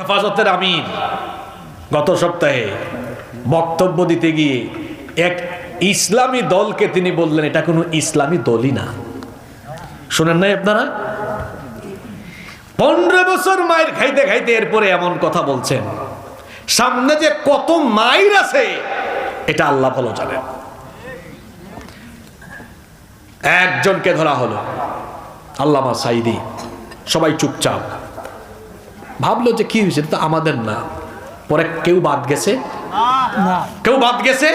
হেফাজতের আমির গত সপ্তাহে বক্তব্য দিতে গিয়ে এক ইসলামী দলকে তিনি বললেন, এটা কোনো ইসলামী দলই না। শোনেন নাই আপনারা? পনেরো বছর মায়ের খাইতে খাইতে এরপরে এমন কথা বলছেন। সামনে যে কত মায়ের আছে, এটা আল্লাহ ভালো জানেন। একজনকে ধরা হলো, আল্লামা সাইদি। সবাই চুপচাপ। ভাবলো যে কি হয়েছে তো আমাদের না। পরে কেউ বাদ গেছে। কেউ বাদ গেছে?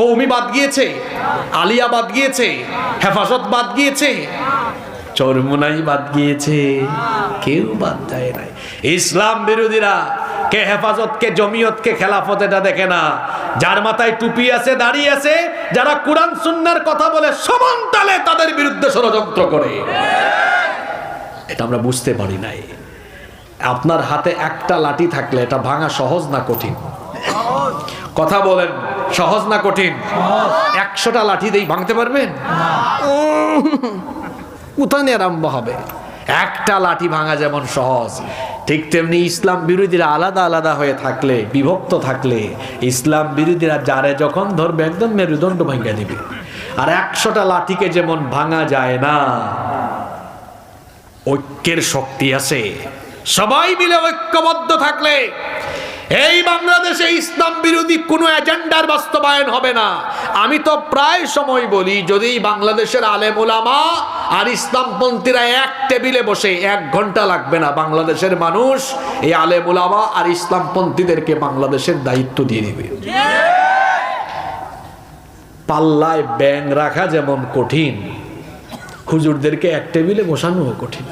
কৌমি বাদ গিয়েছে আলিয়া বাদ গিয়েছে হেফাজত বাদ গিয়েছে চরমুনাই বাদ গিয়েছে কেউ বাদ যায় নাই। ইসলাম বিরোধীরা কে হেফাজত কে জমিয়ত কে খেলাফত এটা দেখে না। যার মাথায় টুপি আছে দাঁড়িয়ে আছে যারা কোরআন সুন্নার কথা বলে সমান তালে তাদের বিরুদ্ধে ষড়যন্ত্র করে। এটা আমরা বুঝতে পারি নাই। আপনার হাতে একটা লাঠি থাকলে এটা ভাঙা সহজ না কঠিন? কথা বলেন, সহজ না কঠিন? একশোটা লাঠি দিয়ে ভাঙতে পারবেন? কোথায় আরম্ভ হবে। একটা লাঠি ভাঙা যেমন সহজ, ঠিক তেমনি ইসলাম বিরোধীরা আলাদা আলাদা হয়ে থাকলে, বিভক্ত থাকলে, ইসলাম বিরোধীরা যারে যখন ধরবে, একদম মেরুদণ্ড ভাঙা দিবে। আর একশোটা লাঠিকে যেমন ভাঙা যায় না, ঐক্যের শক্তি আছে। সবাই মিলে ঐক্যবদ্ধ থাকলে এই বাংলাদেশে ইসলাম বিরোধী কোনো এজেন্ডার বাস্তবায়ন হবে না। আমি তো প্রায় সময় বলি, যদি বাংলাদেশের আলেম ওলামা আর ইসলামপন্থীরা এক টেবিলে বসে এক ঘণ্টা লাগবে না, বাংলাদেশের মানুষ এই আলেম ওলামা আর ইসলামপন্থীদেরকে বাংলাদেশের দায়িত্ব দিয়ে দিবে। পাল্লায় ব্যাং রাখা যেমন কঠিন, হুজুরদেরকে এক টেবিলে বসানো কঠিন।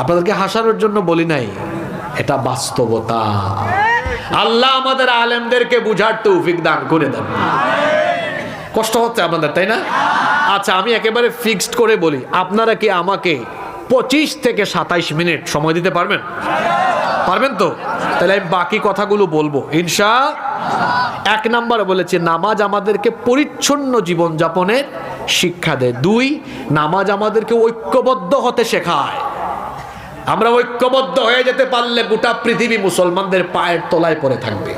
আপনাদেরকে হাসানোর জন্য বলি নাই, এটা বাস্তবতা। আল্লাহ আমাদের আলেমদেরকে বুঝার তৌফিক দান করে দেন। কষ্ট হচ্ছে আপনাদের, তাই না? আচ্ছা আমি একেবারে ফিক্সড করে বলি, আপনারা কি আমাকে পঁচিশ থেকে সাতাইশ মিনিট সময় দিতে পারবেন? পারবেন তো? তাহলে আমি বাকি কথাগুলো বলব। ইনশা, এক নাম্বার বলেছে, নামাজ আমাদেরকে পরিচ্ছন্ন জীবন যাপনের শিক্ষা দেয়। দুই, নামাজ আমাদেরকে ঐক্যবদ্ধ হতে শেখায়। আমরা ঐক্যবদ্ধ হয়ে যেতে পারলে গোটা পৃথিবী মুসলমানদের পায়ের তলায় পড়ে থাকবে।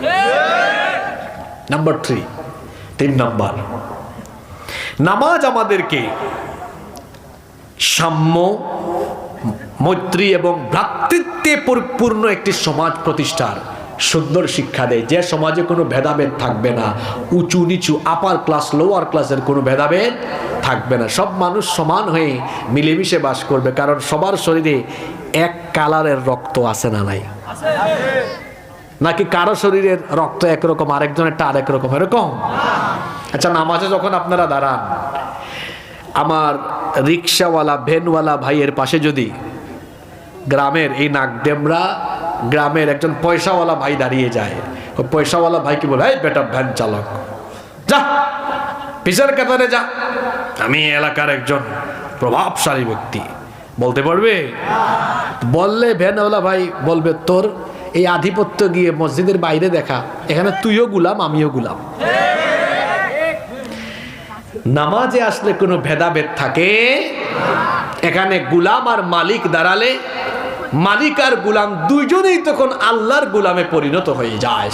নাম্বার থ্রি তিন নাম্বার। নামাজ আমাদেরকে সাম্য, মৈত্রী এবং ভ্রাতৃত্বে পরিপূর্ণ একটি সমাজ প্রতিষ্ঠার সুন্দর শিক্ষা দেয়। যে সমাজে কোনো ভেদাভেদ থাকবে না, উঁচু নিচু আপার ক্লাস লোয়ার ক্লাসের কোনো ভেদাভেদ থাকবে না। সব মানুষ সমান হয়ে মিলেমিশে বাস করবে, কারণ সবার শরীরে এক কালারের রক্ত আছে না নাই? নাকি কারও শরীরের রক্ত একরকম আরেকজনেরটা আরেক রকম এরকম? আচ্ছা নামাজে যখন আপনারা দাঁড়ান, আমার রিক্সাওয়ালা, ভ্যানওয়ালা ভাইয়ের পাশে যদি গ্রামের এই নাকডেমরা গ্রামের একজন পয়সাওয়ালা ভাই দাঁড়িয়ে যায় ওই পয়সাওয়ালা ভাই কি বলে, এই বেটা ভ্যান চালক, যা পিছার কাতারে যা। আমি এলাকার একজন প্রভাবশালী ব্যক্তি। বলতে পারবে? বললে ভ্যানওয়ালা ভাই বলবে, তোর এই আধিপত্য গিয়ে মসজিদের বাইরে দেখা। এখানে তুইও গুলাম, আমিও গুলাম। নামাজে আসলে কোনো ভেদাভেদ থাকে? এখানে গুলাম আর মালিক দাঁড়ালে মালিক আর গুলাম দুইজনেই তখন আল্লাহর গুলামে পরিণত হয়ে যায়।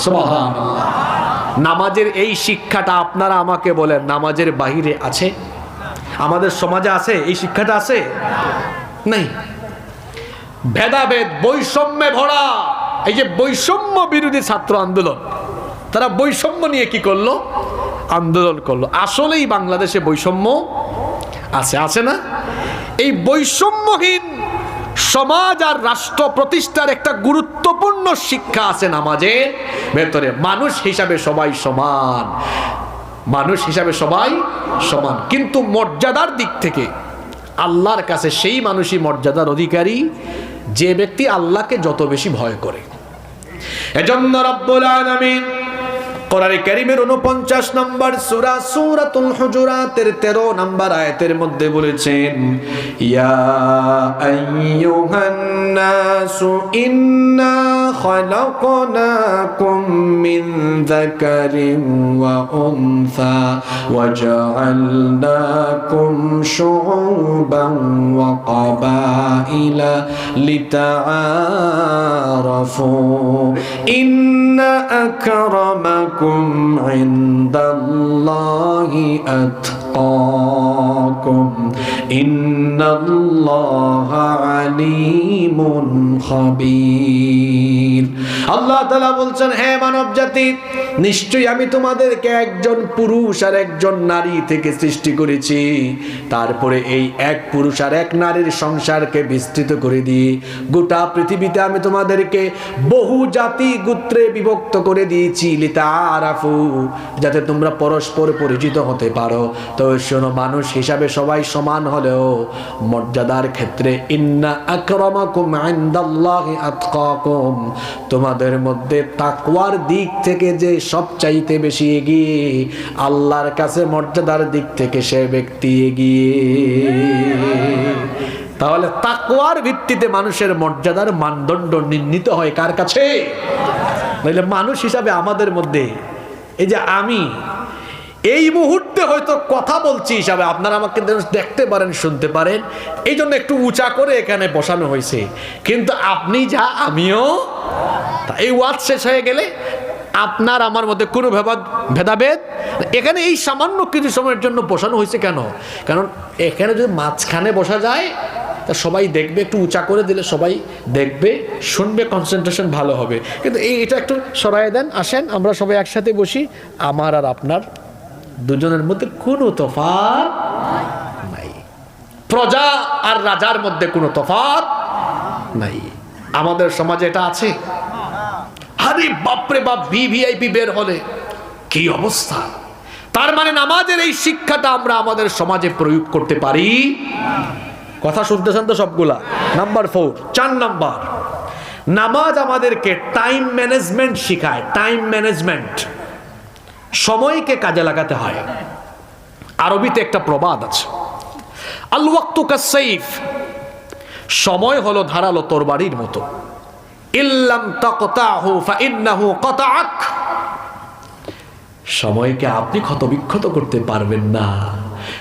নামাজের এই শিক্ষাটা আপনারা আমাকে বলেন, নামাজের বাহিরে আছে? আমাদের সমাজে আছে? এই শিক্ষাটা আছে? নেই। ভেদাভেদ, বৈষম্যে ভরা। এই যে বৈষম্য বিরোধী ছাত্র আন্দোলন, তারা বৈষম্য নিয়ে কি করল? আন্দোলন করল। আসলেই বাংলাদেশে বৈষম্য আছে আছে না? এই বৈষম্যহীন সমাজ আর রাষ্ট্র প্রতিষ্ঠার একটা গুরুত্বপূর্ণ শিক্ষা আছে নামাজের ভেতরে। মানুষ হিসাবে সবাই সমান। মানুষ হিসাবে সবাই সমান। কিন্তু মর্যাদার দিক থেকে আল্লাহর কাছে সেই মানুষই মর্যাদার অধিকারী, যে ব্যক্তি আল্লাহকে যত বেশি ভয় করে। এজন্য রব্বুল আলামিন কোরআনে কারিমের উনপঞ্চাশ নম্বর সুরা সুরাতুল হুজুরাতের তেরো নম্বর আয়াতের মধ্যে বলেছেন, ইয়া আইয়ুহান্নাসু ইন্না খলাকনাকুম মিন যাকারিন ওয়া উনসা ওয়া জাআলনাকুম শুউবান ওয়া ক্বাবাইলা লিতাআরাফু। ইন্না আকরামাকুম أكرمكم عند الله أتقاكم إن الله عليم خبير আল্লাহ তালা বলছেন হ্যাঁ মানব জাতি নিশ্চয়ই আমি তোমাদেরকে একজন পুরুষ আর একজন নারী থেকে সৃষ্টি করেছি তারপরে এই এক পুরুষ আর এক নারীর সংসারকে বিস্তৃত করে দিয়ে গোটা পৃথিবীতে আমি তোমাদেরকে বহু জাতি গোত্রে বিভক্ত করে দিয়েছি লিতা আরাফু যাতে তোমরা পরস্পর পরিচিত হতে পারো তো শোনো মানুষ হিসাবে সবাই সমান হলেও মর্যাদার ক্ষেত্রে ইন্না আকরামাকুম ইনদাল্লাহি আতকাকুম, তোমাদের মধ্যে তাকওয়ার দিক থেকে যে সবচাইতে বেশি এগিয়ে, আল্লাহর কাছে মর্যাদার দিক থেকে সে ব্যক্তি এগিয়ে। তাহলে তাকওয়ার ভিত্তিতে মানুষের মর্যাদার মানদণ্ড নির্ণীত হয় কার কাছে? মানুষ হিসাবে আমাদের মধ্যে। এই যে আমি এই মুহূর্তে হয়তো কথা বলছি হিসাবে। আপনারা আমাকে দেখতে পারেন, শুনতে পারেন। এই জন্য একটু উঁচা করে এখানে বসানো হয়েছে। কিন্তু আপনি যা, আমিও এই ওয়াজ শেষ হয়ে গেলে আপনার আমার মধ্যে কোনো ভেদাভেদ? এখানে এই সামান্য কিছু সময়ের জন্য বসানো হয়েছে কেন? কারণ এখানে যদি মাঝখানে বসা যায়, তা সবাই দেখবে, একটু উঁচা করে দিলে সবাই দেখবে, শুনবে কনসেন্ট্রেশন ভালো হবে। কিন্তু এই এটা একটু সরাই দেন, আসেন, আমরা সবাই একসাথে বসি। আমার আর আপনার দুজনের মধ্যে কোনো তফাৎ নাই। প্রজা আর রাজার মধ্যে কোনো তফাৎ নাই। আমাদের সমাজে এটা আছে। আরে বাপরে বাপ ভিভিআইপি বের হলে কি অবস্থা? তার মানে নামাজের এই শিক্ষাটা আমরা আমাদের সমাজে প্রয়োগ করতে পারি? কথা শুনতেছেন তো সবগুলা? নাম্বার ফোর চার নাম্বার। নামাজ আমাদেরকে টাইম ম্যানেজমেন্ট শিখায়। টাইম ম্যানেজমেন্ট সময়কে কাজে লাগাতে হয়। আরবিতে একটা প্রবাদ আছে। আল সময় হলো ধারালো তরবারির মতো। সময়কে আপনি ক্ষতবিক্ষত করতে পারবেন না।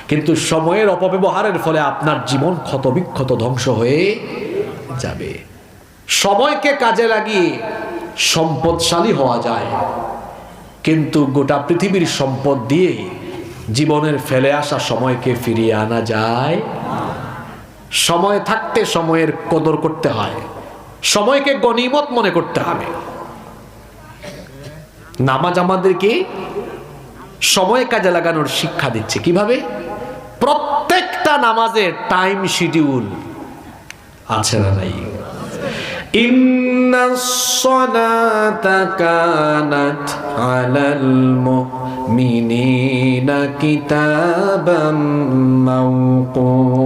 কিন্তু সময়ের অপব্যবহারের ফলে আপনার জীবন ক্ষতবিক্ষত ধ্বংস হয়ে যাবে। সময়কে কাজে লাগিয়ে সম্পদশালী হওয়া যায়। কিন্তু গোটা পৃথিবীর সম্পদ দিয়ে জীবনের ফেলে আসা সময়কে ফিরিয়ে আনা যায়। সময় থাকতে সময়ের কদর করতে হয়। সময়কে গনিমত মনে করতে হবে। নামাজ আমাদেরকে সময় কাজে লাগানোর শিক্ষা দিচ্ছে। কীভাবে? প্রত্যেকটা নামাজের টাইম শিডিউল আছে না নাই? إن الصلاة كانت على المؤمنين كتابا موقوتا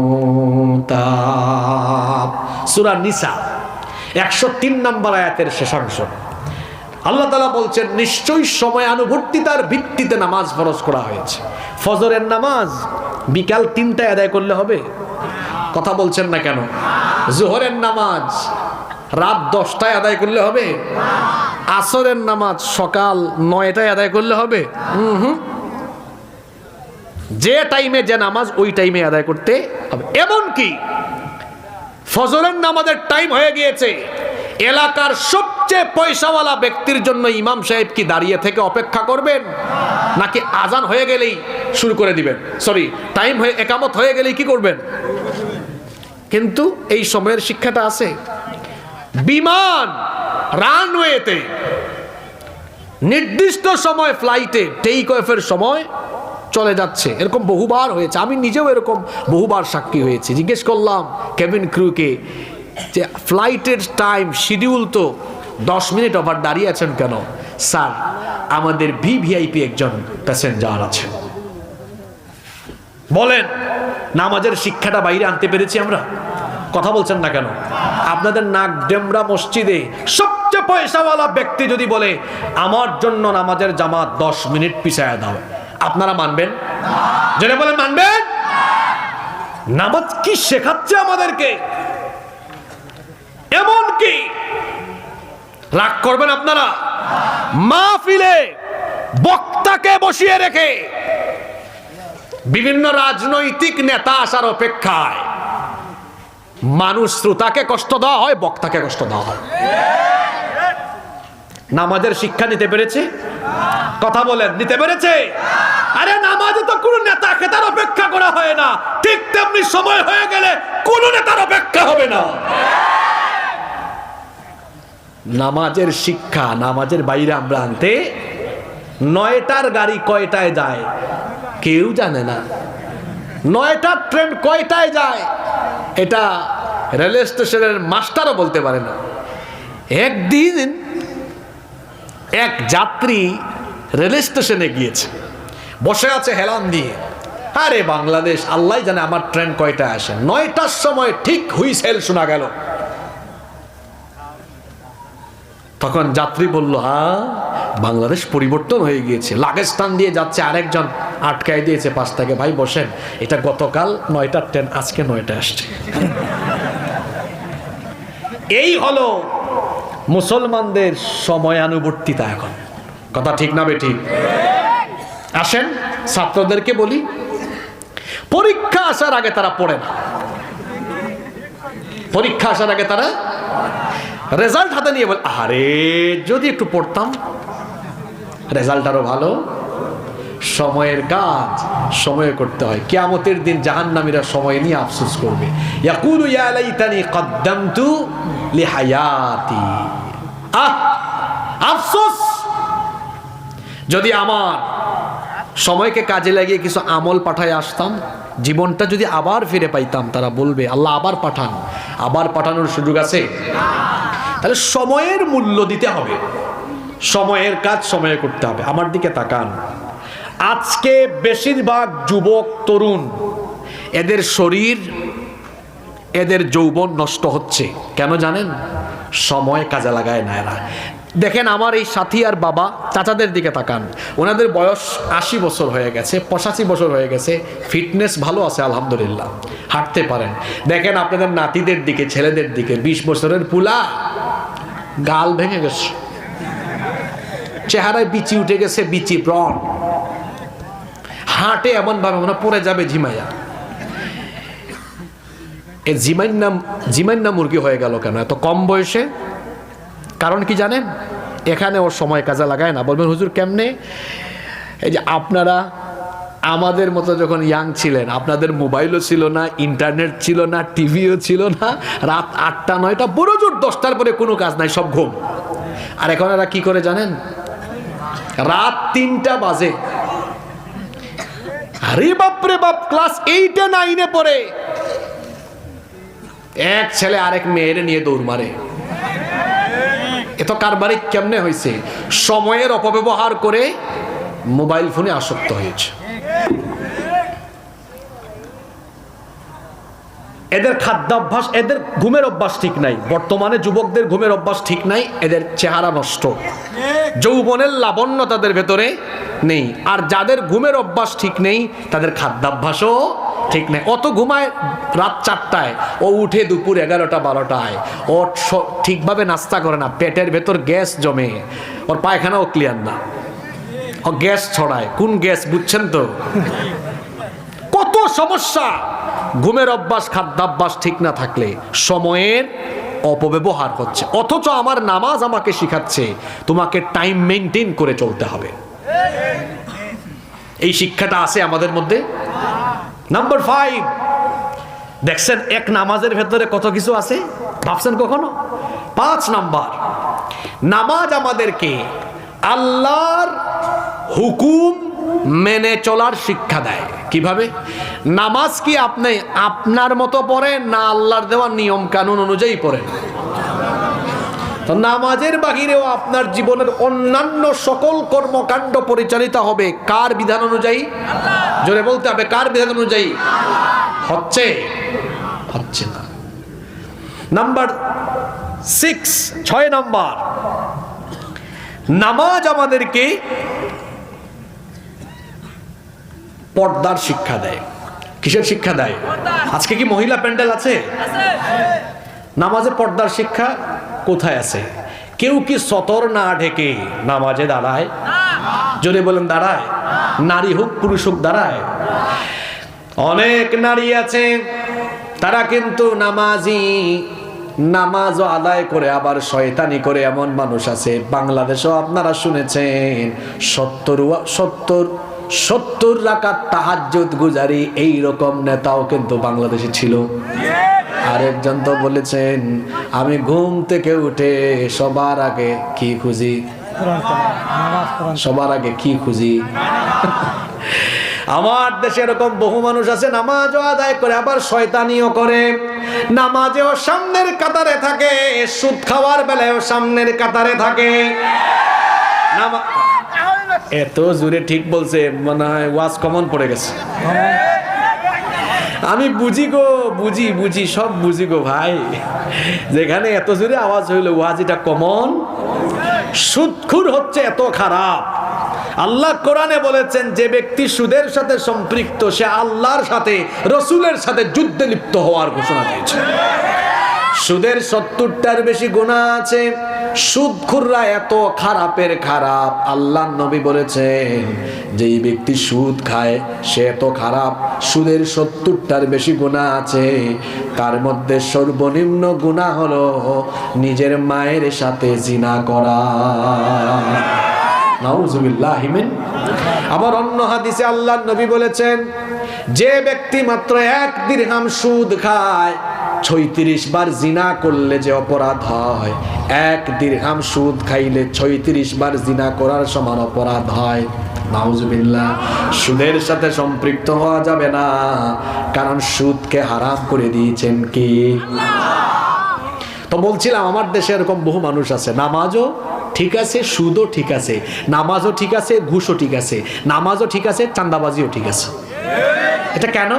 سورة النساء একশো তিন নম্বর আয়াতের শেষাংশ আল্লাহ তালা বলছেন নিশ্চয়ই সময় আনুবর্তিতার ভিত্তিতে নামাজ ফরজ করা হয়েছে ফজরের নামাজ বিকাল তিনটায় আদায় করলে হবে কথা বলছেন না কেন জোহরের নামাজ রাত দশটায় আদায় করলে হবে? আসরের নামাজ সকাল নয়টায় আদায় করলে হবে? হুম যে টাইমে যে নামাজ, ওই টাইমে আদায় করতে হবে। এমনকি ফজরের নামাজের টাইম হয়ে গিয়েছে। এলাকার সবচেয়ে পয়সাওয়ালা ব্যক্তির জন্য ইমাম সাহেব কি দাঁড়িয়ে থেকে অপেক্ষা করবেন? নাকি আজান হয়ে গেলেই শুরু করে দিবেন? সরি টাইম হয়ে, একামত হয়ে গেলেই কি করবেন? কিন্তু এই সময়ের শিক্ষাটা আছে। বিমান রানওয়েতে নির্দিষ্ট সময় ফ্লাইটে টেক অফের সময় চলে যাচ্ছে। এরকম বহুবার হয়েছে। আমি নিজেও এরকম বহুবার সাক্ষী হয়েছি। জিজ্ঞেস করলাম কেবিন ক্রুকে যে ফ্লাইটের টাইম শিডিউল তো দশ মিনিট ওভার দাঁড়িয়ে আছেন কেন? স্যার, আমাদের ভিভিআইপি একজন প্যাসেঞ্জার আছে। বলেন, নামাজের শিক্ষাটা বাইরে আনতে পেরেছি আমরা? কথা বলছেন না কেন? আপনাদের নাক ডেমরা মসজিদে সবচেয়ে পয়সাওয়ালা ব্যক্তি যদি বলে, আমার জন্য নামাজের জামাত দশ মিনিট পিছায় দাও। আপনারা মানবেন? যেটা বলে মানবেন? নামাজ কি শেখাচ্ছে আমাদেরকে? এমন কি? রাগ করবেন আপনারা? মাহফিলে বক্তাকে বসিয়ে রেখে বিভিন্ন রাজনৈতিক নেতা আসার অপেক্ষায় মানুষ শ্রোতাকে কষ্ট দেওয়া হয়, বক্তাকে কষ্ট দেওয়া হয়। নামাজের শিক্ষা নিতে পেরেছে? কথা বলেন, নিতে পেরেছে? আরে নামাজে তো কোন নেতা খেতার অপেক্ষা করা হয় না। ঠিক তেমনি সময় হয়ে গেলে কোন নেতার অপেক্ষা হবে না। নামাজের শিক্ষা, নামাজের বাইরে আমরা আনতে নয়টার গাড়ি কয়টায় যায়? কেউ জানে না। নয়টার ট্রেন কয়টায় যায়? এটা রেল স্টেশনের মাস্টারও বলতে পারে না। একদিন এক যাত্রী রেল স্টেশনে গিয়েছে। বসে আছে হেলান দিয়ে। আরে বাংলাদেশ, আল্লাহ জানে আমার ট্রেন কয়টায় আসে। নয়টার সময় ঠিক হুইসেল শোনা গেল। তখন যাত্রী বলল হ্যাঁ বাংলাদেশ পরিবর্তন হয়ে গিয়েছে। লাগেজ স্থান দিয়ে যাচ্ছে আরেকজন। আটকায় দিয়েছে পাশ থেকে, ভাই, বসেন। এটা গতকাল নয়টার ট্রেন, আজকে নয়টা আসছে। এই হলো মুসলমানদের সময়ানুবর্তিতা এখন। কথা ঠিক না বেঠিক আসেন, ছাত্রদেরকে বলি, পরীক্ষা আসার আগে তারা পড়ে না। পরীক্ষা আসার আগে তারা রেজাল্ট হাতে নিয়ে বলে আরে যদি একটু পড়তাম, রেজাল্ট আরও ভালো সময়ের কাজ সময়ে করতে হয়। কেয়ামতের দিন জাহান্নামীরা সময় নিয়ে আফসোস করবে। আহ, আফসোস! যদি আমার সময়কে কাজে লাগিয়ে কিছু আমল পাঠায় আসতাম, জীবনটা যদি আবার ফিরে পাইতাম, তারা বলবে, আল্লাহ আবার পাঠান। আবার পাঠানোর সুযোগ আছে? তাহলে সময়ের মূল্য দিতে হবে। সময়ের কাজ সময়ে করতে হবে। আমার দিকে তাকান। আজকে বেশিরভাগ যুবক তরুণ, এদের শরীর, এদের যৌবন নষ্ট হচ্ছে। কেন জানেন? সময় কাজে লাগায় না এরা। দেখেন, আমার এই সাথী আর বাবা চাচাদের দিকে তাকান। ওনাদের বয়স আশি বছর হয়ে গেছে, পঁচাশি বছর হয়ে গেছে। ফিটনেস ভালো আছে, আলহামদুলিল্লাহ। হাঁটতে পারেন। দেখেন, আপনাদের নাতিদের দিকে, ছেলেদের দিকে বিশ বছরের পুলা গাল ভেঙে গেছে। চেহারায় বিচি উঠে গেছে বিচি ব্রণ হাঁটে এমন ভাবে মনে পড়ে যাবে ঝিমাইয়া। এ জিমাইন নাম জিমাইন নাম মুরগি হয়ে গেল কেন? এত কম বয়সে? কারণ কি জানেন? এখানে ওর সময় কাজে লাগায় না। বলবেন, হুজুর, কেমনে? এই যে আপনারা আমাদের মতো যখন ইয়াং ছিলেন, আপনাদের মোবাইলও ছিল না, ইন্টারনেট ছিল না, টিভিও ছিল না, রাত আটটা, নয়টা বড় জোর দশটার পরে কোনো কাজ নাই, সব ঘুম। আর এখন এরা কি করে জানেন? রাত তিনটা বাজে। আরে বাপরে বাপ ক্লাস এইটে নাইনে পড়ে। এক ছেলে আরেক মেয়ের নিয়ে দৌড় মারে। এত কারবারে কেমনে হয়েছে সময়ের অপব্যবহার করে মোবাইল ফোনে আসক্ত হয়েছে। এদের খাদ্যাভ্যাস, এদের ঘুমের অভ্যাস ঠিক নাই। বর্তমানে যুবকদের ঘুমের অভ্যাস ঠিক নাই, এদের চেহারা নষ্ট। যৌবনের লাবণ্য তাদের ভেতরে নেই। আর যাদের ঘুমের অভ্যাস ঠিক নেই, তাদের খাদ্যাভ্যাসও ঠিক নেই। অত ঘুমায় রাত চারটায়, ও উঠে দুপুর এগারোটা, বারোটায়। ও ঠিকভাবে নাস্তা করে না, পেটের ভেতর গ্যাস জমে। ওর পায়খানাও ক্লিয়ার না। ও গ্যাস ছড়ায়। কোন গ্যাস বুঝছেন তো? কত সমস্যা! ঘুমের অভ্যাস, খাদ্যাভ্যাস ঠিক না থাকলে সময়ের অপব্যবহার হচ্ছে। অথচ আমার নামাজ আমাকে শিখাচ্ছে, তোমাকে টাইম মেনটেন করে চলতে হবে। এই শিক্ষাটা আছে আমাদের মধ্যে। নাম্বার ফাইভ দেখছেন, এক নামাজের ভেতরে কত কিছু আছে? ভাবছেন কখনো? পাঁচ নাম্বার, নামাজ আমাদেরকে আল্লাহর হুকুম মেনে চলার শিক্ষা দেয়। কীভাবে? নামাজ কি আপনি আপনার মতো পড়েন, না আল্লাহর দেওয়া নিয়ম কানুন অনুযায়ী পড়েন? তো নামাজের বাহিরেও আপনার জীবনের অন্যান্য সকল কর্মকাণ্ড পরিচালিত হবে। কার বিধান অনুযায়ী? জোরে বলতে হবে, কার বিধান অনুযায়ী? হচ্ছে? হচ্ছে না। নাম্বার সিক্স ছয় নম্বর। নামাজ আমাদেরকে পর্দার শিক্ষা দেয়। কিসের শিক্ষা দেয়? আজকে কি মহিলা প্যান্ডেল আছে? নামাজে পর্দার শিক্ষা কোথায় আছে? কেউ কি সতর না ঢেকে নামাজে দাঁড়ায়? জোরে বলেন দাঁড়ায়। নারী হোক, পুরুষ হোক, দাঁড়ায়। অনেক নারী আছে, তারা কিন্তু নামাজি, নামাজও আদায় করে, আবার শয়তানি করে এমন মানুষ আছে। বাংলাদেশও আপনারা শুনেছেন, সত্তর সত্তর সত্তর রাকাত তাহাজ্জুদ গুজারি এই রকম নেতাও কিন্তু বাংলাদেশে ছিল। আরেকজন তো বলেছেন, আমি ঘুম থেকে উঠে সবার আগে কি খুঁজি? সবার আগে কি খুঁজি? আমার দেশে এরকম বহু মানুষ আছে, নামাজও আদায় করে, আবার শয়তানিও করে। নামাজেও সামনের কাতারে থাকে, সুদ খাওয়ার বেলায়ও সামনের কাতারে থাকে। নামা- এত জোরে ঠিক বলছে, মনে হয় ওয়াজ কমন পড়ে গেছে। আমি বুঝি গো, বুঝি বুঝি, সব বুঝি গো ভাই। যেখানে এত জোরে আওয়াজ হইল, ওয়াজ এটা কমন সুদখুর হচ্ছে এত খারাপ। আল্লাহ কোরআনে বলেছেন, যে ব্যক্তি সুদের সাথে সম্পৃক্ত, সে আল্লাহর সাথে, রসুলের সাথে যুদ্ধে লিপ্ত হওয়ার ঘোষণা দিয়েছে। সুদের সত্তরটার বেশি গোনা আছে। সুদখুররা এত খারাপের খারাপ। আল্লাহ নবী বলেছেন, যেই ব্যক্তি সুদ খায়, সে এত খারাপ। সুদের সত্তরটার বেশি গুণা আছে। তার মধ্যে সর্বনিম্ন গুণা হলো নিজের মায়ের সাথে জিনা করা। আবার অন্য হাদিসে আল্লাহ নবী বলেছেন, যে ব্যক্তি মাত্র এক দিরহাম সুদ খায় ছয়ত্রিশ বার জিনা করলে যে অপরাধ হয়। এক দিরহাম সুদ খাইলে ছয়ত্রিশ বার জিনা করার সমান অপরাধ হয়। নাউজুবিল্লাহ, সুদের সাথে সম্পৃক্ত হওয়া যাবে না। কারণ সুদকে হারাম করে দিয়েছেন কি? তো বলছিলাম, আমার দেশে এরকম বহু মানুষ আছে। নামাজও ঠিক আছে, সুদও ঠিক আছে। নামাজও ঠিক আছে, ঘুষও ঠিক আছে। নামাজও ঠিক আছে চান্দাবাজিও ঠিক আছে। এটা কেন?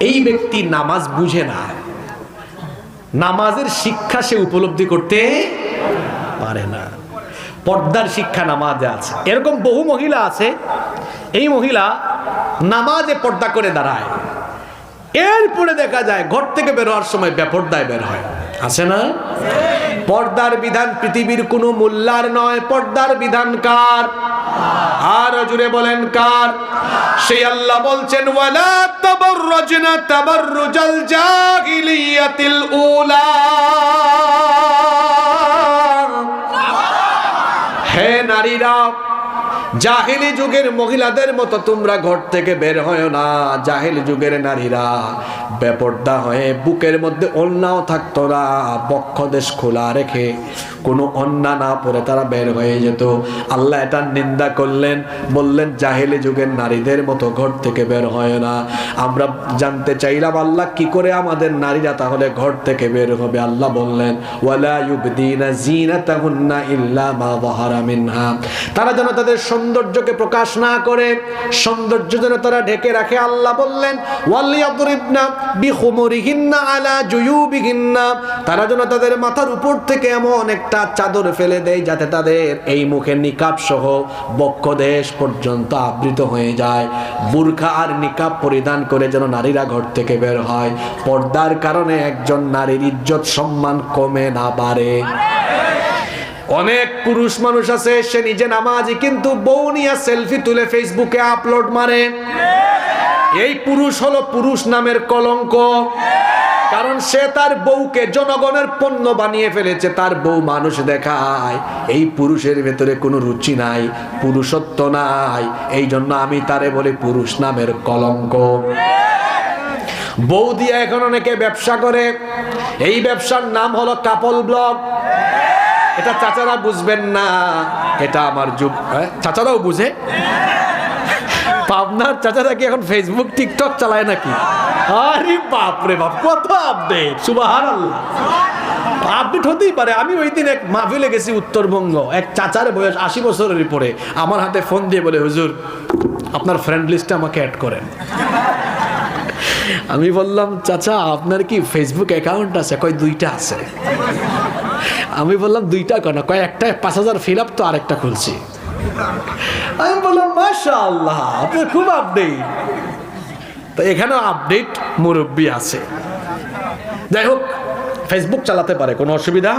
এই ব্যক্তি নামাজ বুঝে না। নামাজের শিক্ষা সে উপলব্ধি করতে পারে না। পর্দার শিক্ষা নামাজে আছে। এরকম বহু মহিলা আছে, এই মহিলা নামাজে পর্দা করে দাঁড়ায়। এরপরে দেখা যায়, ঘর থেকে বের হওয়ার সময় বেপর্দায় বের হয়। আছে না? পর্দার বিধান পৃথিবীর কোনো মূল্যার নয়। পর্দার বিধান কার? আর জুড়ে বলেন কার? সেই আল্লাহ বলছেন, ওয়ালা তাবাররাজনা, তাবাররুজাল জাহিলিয়াতিল উলা হে জাহিলি যুগের মহিলাদের মতো তোমরা ঘর থেকে বের হয় না। জাহিলি যুগের নারীরা বেপর্দা হয়ে বুকের মধ্যে অন্যাও থাকতো না। বক্ষ দেশ খোলা রেখে কোনো অন্যা না পরে তারা বের হয়ে যেত। আল্লাহ এটার নিন্দা করলেন, বললেন, জাহিলি যুগের নারীদের মতো ঘর থেকে বের হয় না। আমরা জানতে চাইলাম, আল্লাহ, কি করে আমাদের নারীরা তাহলে ঘর থেকে বের হবে? আল্লাহ বললেন, ওয়ালা ইউবদিনা জিনাতাহুন্না ইল্লা মা যাহারা মিনহা। তারা যেন তাদের সৌন্দর্যকে প্রকাশ না করে সৌন্দর্য যেন তারা ঢেকে রাখে। আল্লাহ বললেন আলা তারা যেন তাদের মাথার উপর থেকে এমন একটা চাদর ফেলে দেয় যাতে তাদের এই মুখের নিকাব সহ বক্ষদেশ পর্যন্ত আবৃত হয়ে যায়। বুরখা আর নিকাব পরিধান করে যেন নারীরা ঘর থেকে বের হয়। পর্দার কারণে একজন নারীর ইজ্জত সম্মান কমে না বাড়ে। অনেক পুরুষ মানুষ আছে, সে নিজে নামাজি, কিন্তু বউ নিয়ে সেলফি তুলে ফেসবুকে আপলোড মারে। এই পুরুষ হলো পুরুষ নামের কলঙ্ক। কারণ সে তার বউকে জনগণের পণ্য বানিয়ে ফেলেছে, তার বউ মানুষ দেখায়। এই পুরুষের ভেতরে কোনো রুচি নাই, পুরুষত্ব নাই। এই জন্য আমি তারে বলি পুরুষ নামের কলঙ্ক। বউ দিয়ে এখন অনেকে ব্যবসা করে। এই ব্যবসার নাম হলো কাপল ব্লগ। এটা চাচারা বুঝবেন না, এটা আমার যুগ হ্যাঁ? চাচারাও বুঝে? পাবনার চাচারা কি এখন ফেসবুক টিকটক চালায় নাকি? আরে বাপ রে বাপ, কত আপডেট সুবাহার আপডেট হতেই পারে, আমি ওই দিন এক মাহফিলে গেছি উত্তরবঙ্গ, এক চাচার বয়স আশি বছরের পরে আমার হাতে ফোন দিয়ে বলে, হুজুর, আপনার ফ্রেন্ড লিস্টে আমাকে অ্যাড করেন। আমি বললাম, চাচা, আপনার কি ফেসবুক অ্যাকাউন্ট আছে? কয়, দুইটা আছে। আমি বললাম দুইটা কেন? কয়, একটা পাঁচ হাজার ফিল আপ তো আরেকটা খুলছি। আমি বললাম মাশা আল্লাহ আপনার খুব আপডেট তো এখানেও আপডেট মুরব্বী আছে। যাই হোক ফেসবুক চালাতে পারে, কোনো অসুবিধা।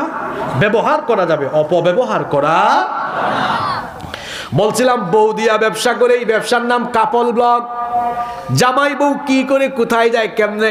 ব্যবহার করা যাবে, অপব্যবহার করা। বলছিলাম, বউ দিয়া ব্যবসা করে, এই ব্যবসার নাম কাপল ব্লগ। জামাই বউ কি করে কোথায় যায়, কেমনে